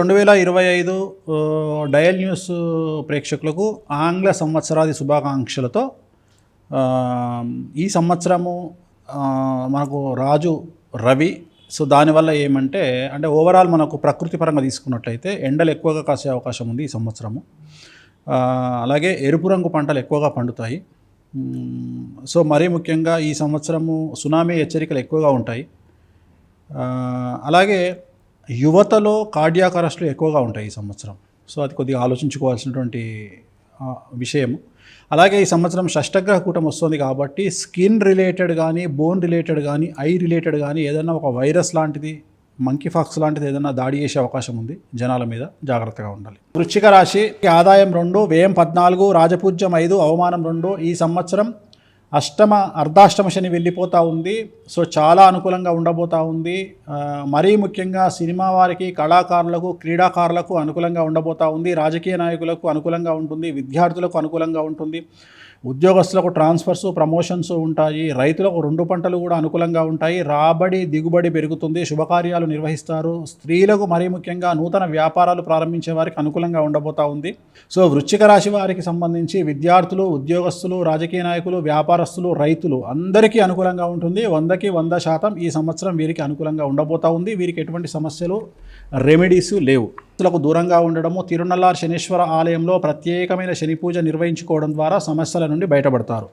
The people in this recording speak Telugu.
రెండు వేల ఇరవై ఐదు డయల్ న్యూస్ ప్రేక్షకులకు ఆంగ్ల సంవత్సరాది శుభాకాంక్షలతో ఈ సంవత్సరము మనకు రాజు రవి. సో దానివల్ల ఏమంటే అంటే ఓవరాల్ మనకు ప్రకృతి పరంగా తీసుకున్నట్లయితే ఎండలు ఎక్కువగా కాసే అవకాశం ఉంది ఈ సంవత్సరము. అలాగే ఎరుపు రంగు పంటలు ఎక్కువగా పండుతాయి. సో మరీ ముఖ్యంగా ఈ సంవత్సరము సునామీ హెచ్చరికలు ఎక్కువగా ఉంటాయి. అలాగే యువతలో కార్డియాక్ అరెస్టులు ఎక్కువగా ఉంటాయి ఈ సంవత్సరం. సో అది కొద్దిగా ఆలోచించుకోవాల్సినటువంటి విషయం అలాగే ఈ సంవత్సరం షష్టగ్రహ కూటం వస్తుంది కాబట్టి స్కిన్ రిలేటెడ్ కానీ బోన్ రిలేటెడ్ కానీ ఐ రిలేటెడ్ కానీ ఏదైనా ఒక వైరస్ లాంటిది మంకీ ఫాక్స్ లాంటిది ఏదైనా దాడి చేసే అవకాశం ఉంది జనాల మీద. జాగ్రత్తగా ఉండాలి. వృశ్చిక రాశి ఆదాయం రెండు వ్యయం పద్నాలుగు రాజపూజ్యం ఐదు అవమానం రెండు. ఈ సంవత్సరం అష్టమ అర్ధాష్టమ శని వెళ్ళిపోతూ ఉంది. సో చాలా అనుకూలంగా ఉండబోతూ ఉంది. మరీ ముఖ్యంగా సినిమా వారికి కళాకారులకు క్రీడాకారులకు అనుకూలంగా ఉండబోతూ ఉంది. రాజకీయ నాయకులకు అనుకూలంగా ఉంటుంది. విద్యార్థులకు అనుకూలంగా ఉంటుంది. ఉద్యోగస్తులకు ట్రాన్స్ఫర్స్ ప్రమోషన్స్ ఉంటాయి. రైతులకు రెండు పంటలు కూడా అనుకూలంగా ఉంటాయి. రాబడి దిగుబడి పెరుగుతుంది. శుభకార్యాలు నిర్వహిస్తారు. స్త్రీలకు మరీ ముఖ్యంగా నూతన వ్యాపారాలు ప్రారంభించే వారికి అనుకూలంగా ఉండబోతా ఉంది. సో వృశ్చిక రాశి వారికి సంబంధించి విద్యార్థులు ఉద్యోగస్తులు రాజకీయ నాయకులు వ్యాపారస్తులు రైతులు అందరికీ అనుకూలంగా ఉంటుంది. వందకి వంద శాతం ఈ సంవత్సరం వీరికి అనుకూలంగా ఉండబోతా ఉంది. వీరికి ఎటువంటి సమస్యలు రెమెడీస్ లేవు. భక్తులకు దూరంగా ఉండడము తిరునల్లార్ శనీశ్వర ఆలయంలో ప్రత్యేకమైన శని పూజ నిర్వహించుకోవడం ద్వారా సమస్యల నుండి బయటపడతారు.